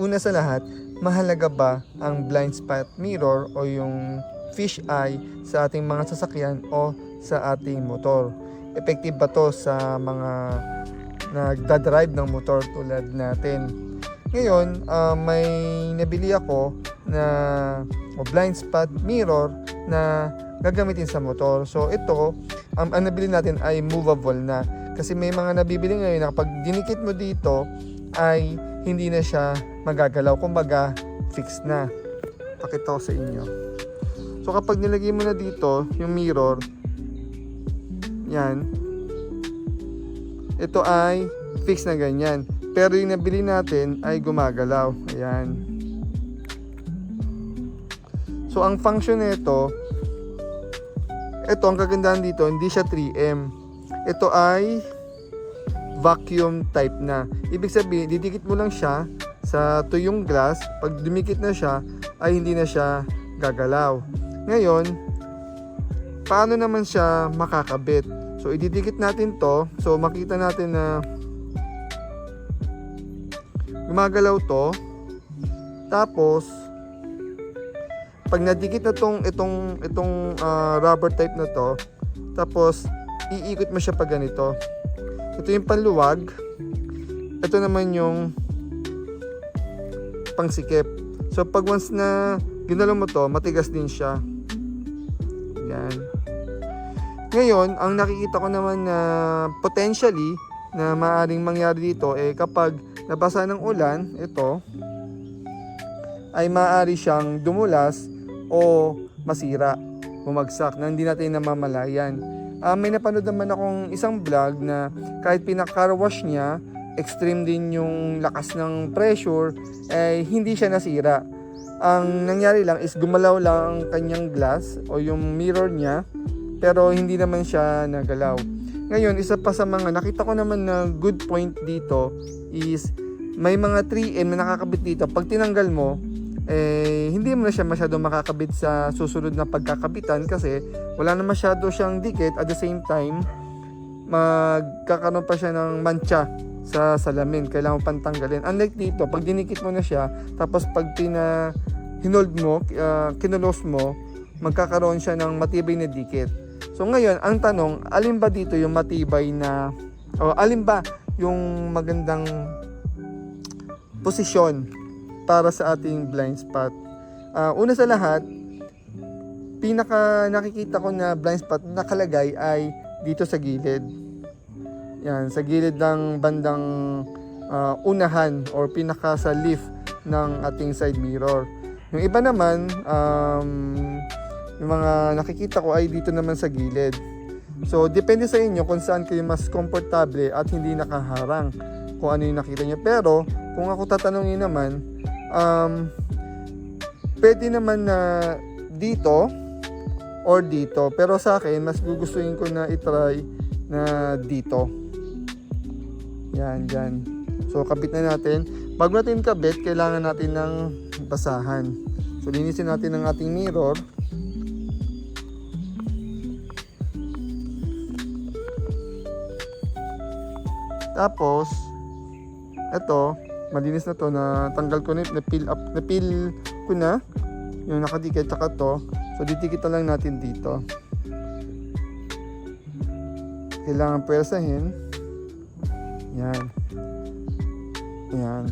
Una sa lahat, mahalaga ba ang blind spot mirror o yung fish eye sa ating mga sasakyan o sa ating motor? Effective ba to sa mga nagdadrive ng motor tulad natin? Ngayon, ah, may nabili ako na o blind spot mirror na gagamitin sa motor. So ito, um, ang nabili natin ay movable na. Kasi may mga nabibili ngayon na kapag dinikit mo dito ay hindi na siya magagalaw. Kumbaga, fixed na. Pakita ko sa inyo. So kapag nilagay mo na dito yung mirror, yan. Ito ay fixed na ganyan. Pero yung nabili natin ay gumagalaw. Ayan. So ang function nito, ito ang kagandahan dito, hindi siya 3M. Ito ay vacuum type na. Ibig sabihin, didikit mo lang siya sa tuyong glass. Pag dumikit na siya, ay hindi na siya gagalaw. Ngayon, paano naman siya makakabit? So, ididikit natin to. So, makita natin na gumagalaw to. Tapos, pag nadikit na tong itong itong ah, rubber type na to, tapos iikot mo siya pa ganito. Ito yung panluwag. Ito naman yung pangsikip. So pag once na ginalaw mo to, matigas din siya. Yan. Ngayon, ang nakikita ko naman na potentially na maaring mangyari dito eh kapag nabasa ng ulan, ito ay maaari siyang dumulas o masira, bumagsak na hindi natin namamalayan. Ah, may napanood naman akong isang vlog na kahit pinaka-car wash niya, extreme din yung lakas ng pressure, eh hindi siya nasira. Ang nangyari lang is gumalaw lang ang kanyang glass o yung mirror niya, pero hindi naman siya nagalaw. Ngayon, isa pa sa mga nakita ko naman na good point dito is may mga 3M na nakakabit dito. Pag tinanggal mo, eh, hindi mo na siya masyado makakabit sa susunod na pagkakabitan kasi wala na masyado siyang dikit. At the same time magkakaroon pa siya ng mancha sa salamin. Kailangan mo pantanggalin unlike dito pag dinikit mo na siya tapos pag pina hinold mo uh, kinulos mo magkakaroon siya ng matibay na dikit. So ngayon ang tanong alin ba dito yung matibay na o alin ba yung magandang posisyon para sa ating blind spot. Ah, una sa lahat, pinaka nakikita ko na blind spot nakalagay ay dito sa gilid. Yan, sa gilid ng bandang ah, unahan or pinaka sa leaf ng ating side mirror. Yung iba naman, um, yung mga nakikita ko ay dito naman sa gilid. So, depende sa inyo kung saan kayo mas komportable at hindi nakaharang kung ano yung nakita nyo. Pero, kung ako tatanungin naman, um, pwede naman na dito or dito. Pero sa akin, mas gugustuhin ko na itry na dito. Yan, dyan. So, kabit na natin. Bago natin kabit, kailangan natin ng basahan. So, linisin natin ang ating mirror. Tapos, eto, malinis na to na tanggal ko na, na-peel up, na-peel ko na yung nakadikit tsaka to. So, didikit na lang natin dito. Kailangan pwersahin. Yan. Yan.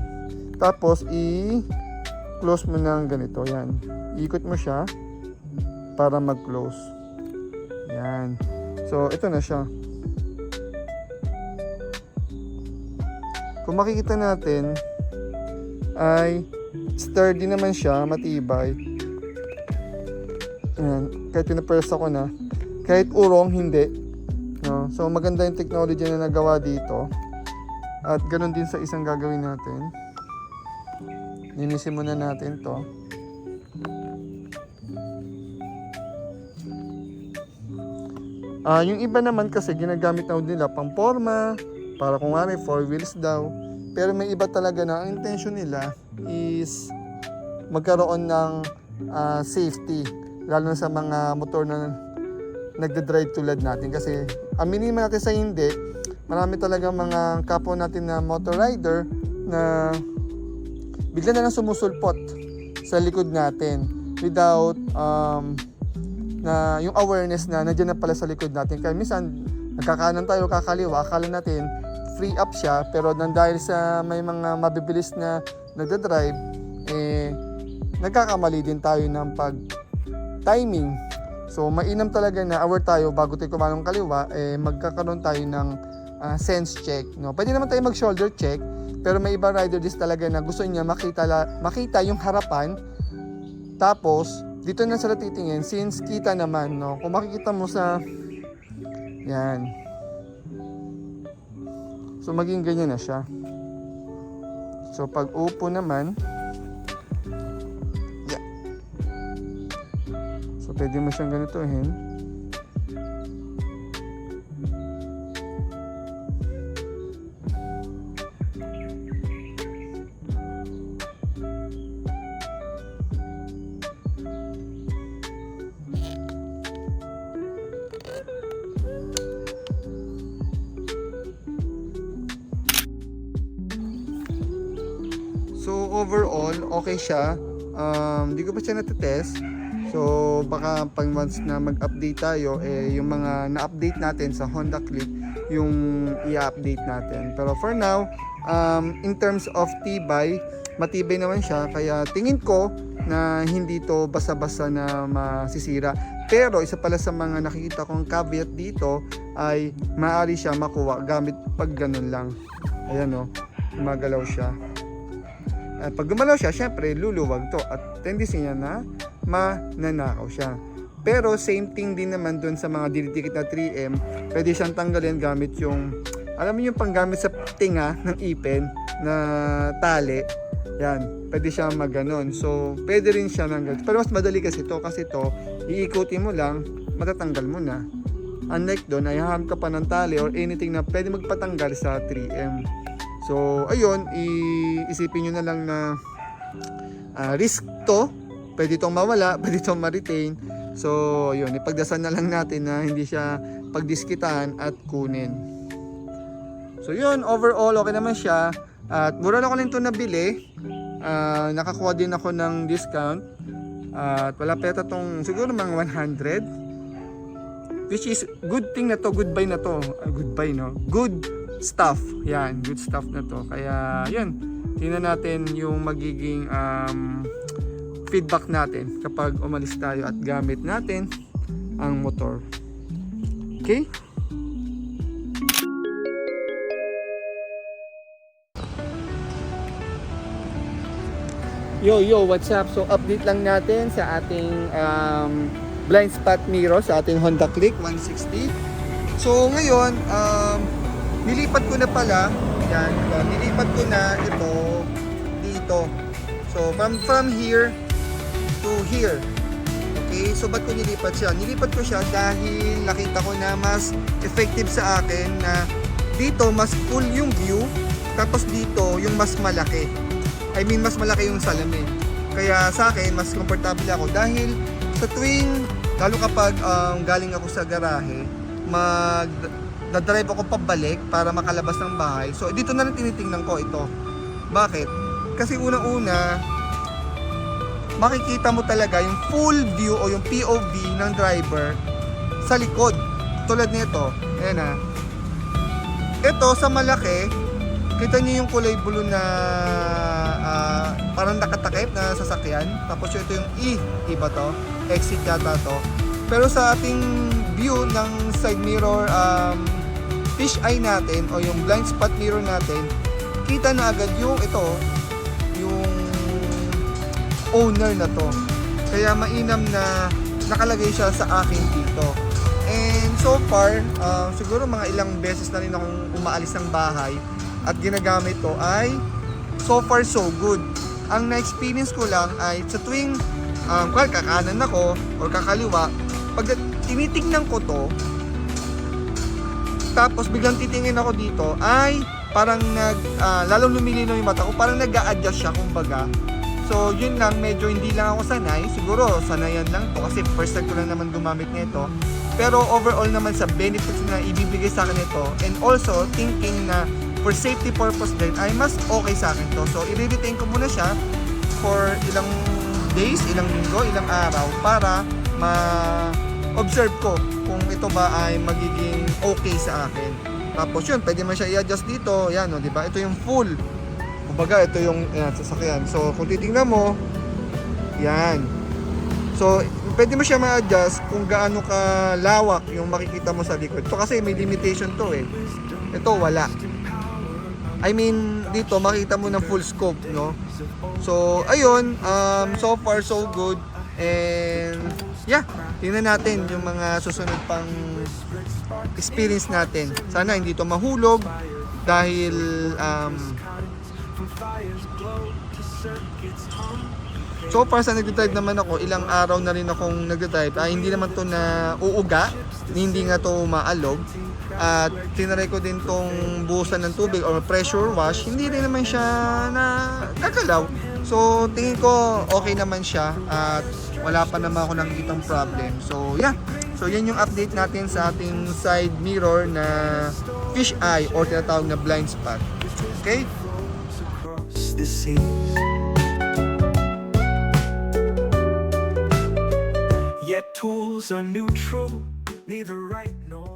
Tapos, i-close mo ng ganito. Yan. Ikot mo siya para mag-close. Yan. So, ito na siya. Kung makikita natin, ay sturdy naman siya, matibay. Ayan, kahit pinapersa ko na. Kahit urong, hindi. No? So, maganda yung technology na nagawa dito. At ganun din sa isang gagawin natin. Linisin muna natin to. Ah, yung iba naman kasi ginagamit na nila pang forma, para kung ano, four wheels daw. Pero may iba talaga na ang intention nila is magkaroon ng ah, safety lalo na sa mga motor na nagda-drive tulad natin kasi aminin man natin sa hindi marami talaga mga kapwa natin na motor rider na bigla na lang sumusulpot sa likod natin without um, na yung awareness na nandiyan na pala sa likod natin. Kaya minsan, nagkakanan tayo, kakaliwa, akala natin free up siya, pero nang dahil sa may mga mabibilis na nagdadrive, eh, nagkakamali din tayo ng pag timing. So, mainam talaga na aware tayo bago tayo kumanong kaliwa, eh, magkakaroon tayo ng ah, sense check. No? Pwede naman tayo mag-shoulder check, pero may iba rider dis talaga na gusto niya makita, la, makita yung harapan, tapos, dito na sila titingin, since kita naman, no? Kung makikita mo sa, yan. So, maging ganyan na siya. So, pag upo naman, yeah. So, pwede mo siyang ganitohin. Overall, okay siya. Um, di ko pa siya natetest. So baka pag once na mag-update tayo, eh, yung mga na-update natin sa Honda Click, yung i-update natin. Pero for now, um, in terms of tibay, matibay naman siya. Kaya tingin ko na hindi to basa-basa na masisira. Pero isa pala sa mga nakikita kong caveat dito ay maaari siya makuha gamit pag ganun lang. Ayan o, gumagalaw siya. At pag gumalaw siya, syempre luluwag to at tendency niya na mananakaw siya. Pero same thing din naman dun sa mga didikit na 3M, pwede siyang tanggalin gamit yung, alam mo yung panggamit sa tinga ng ipin na tali. Yan, pwede siyang maganon. So, pwede rin siya ng ganun. Pero mas madali kasi to kasi to, iikutin mo lang, matatanggal mo na. Unlike doon, ay haham ka pa ng tali or anything na pwede magpatanggal sa 3M. So, ayun, i- isipin nyo na lang na ah, risk to. Pwede itong mawala, pwede itong ma-retain. So, yun, ipagdasal na lang natin na hindi siya pagdiskitan at kunin. So, yun, overall, okay naman siya. At mura lang ko lang ito nabili. Ah, nakakuha din ako ng discount. At wala pa yata tong siguro mga 100. Which is good thing na to, goodbye na to. Ah, goodbye no. Good stuff. Yan, good stuff na to. Kaya yun, tingnan natin yung magiging um, feedback natin kapag umalis tayo at gamit natin ang motor. Okay? Yo, yo, what's up? So, update lang natin sa ating um, blind spot mirror sa ating Honda Click 160. So, ngayon, um, nilipat ko na pala, yan, uh, nilipat ko na ito dito. So, from, from here to here. Okay, so ba't ko nilipat siya? Nilipat ko siya dahil nakita ko na mas effective sa akin na dito mas full yung view, tapos dito yung mas malaki. I mean, mas malaki yung salamin. Kaya sa akin, mas komportable ako dahil sa tuwing, lalo kapag um, galing ako sa garahe, mag dadrive ako pabalik para makalabas ng bahay. So, dito na lang tinitingnan ko ito. Bakit? Kasi unang-una, makikita mo talaga yung full view o yung POV ng driver sa likod. Tulad nito. Ayan na. Ito, sa malaki, kita niyo yung kulay blue na ah, parang nakatakip na sasakyan. Tapos ito yung E, iba to. Exit yata to. Pero sa ating view ng side mirror um, fish eye natin o yung blind spot mirror natin, kita na agad yung ito, yung owner na to. Kaya mainam na nakalagay siya sa akin dito. And so far, uh, siguro mga ilang beses na rin akong umaalis ng bahay at ginagamit to ay so far so good. Ang na-experience ko lang ay sa tuwing um, kakanan ako or kakaliwa, pag tinitingnan ko to, tapos biglang titingin ako dito, ay parang nag, ah, lalong lumilinaw yung mata ko, parang nag adjust siya kumbaga. So yun lang, medyo hindi lang ako sanay. Siguro sanayan lang to kasi first time ko lang naman gumamit nito. Pero overall naman sa benefits na ibibigay sa akin ito and also thinking na for safety purpose din ay mas okay sa akin to. So i-retain ko muna siya for ilang days, ilang linggo, ilang araw para ma-observe ko ito ba ay magiging okay sa akin. Tapos yun, pwede mo siya i-adjust dito. Yan, no, di ba? Ito yung full. Kumbaga, ito yung yan, sasakyan. So, kung titingnan mo, yan. So, pwede mo siya ma-adjust kung gaano ka lawak yung makikita mo sa likod. Ito kasi may limitation to eh. Ito, wala. I mean, dito makita mo ng full scope, no? So, ayun, um, so far so good. And, yeah, tingnan natin yung mga susunod pang experience natin. Sana hindi to mahulog dahil um, So far sa nagdadrive naman ako, ilang araw na rin akong nagdadrive. Ah, hindi naman to na uuga, hindi nga to maalog. At tinry ko din tong buhusan ng tubig or pressure wash, hindi rin naman siya na gagalaw. So tingin ko okay naman siya at wala pa naman ako nakikitang problem. So yeah, so yan yung update natin sa ating side mirror na fish eye or tinatawag na blind spot. Okay? Yet tools are neutral, neither right nor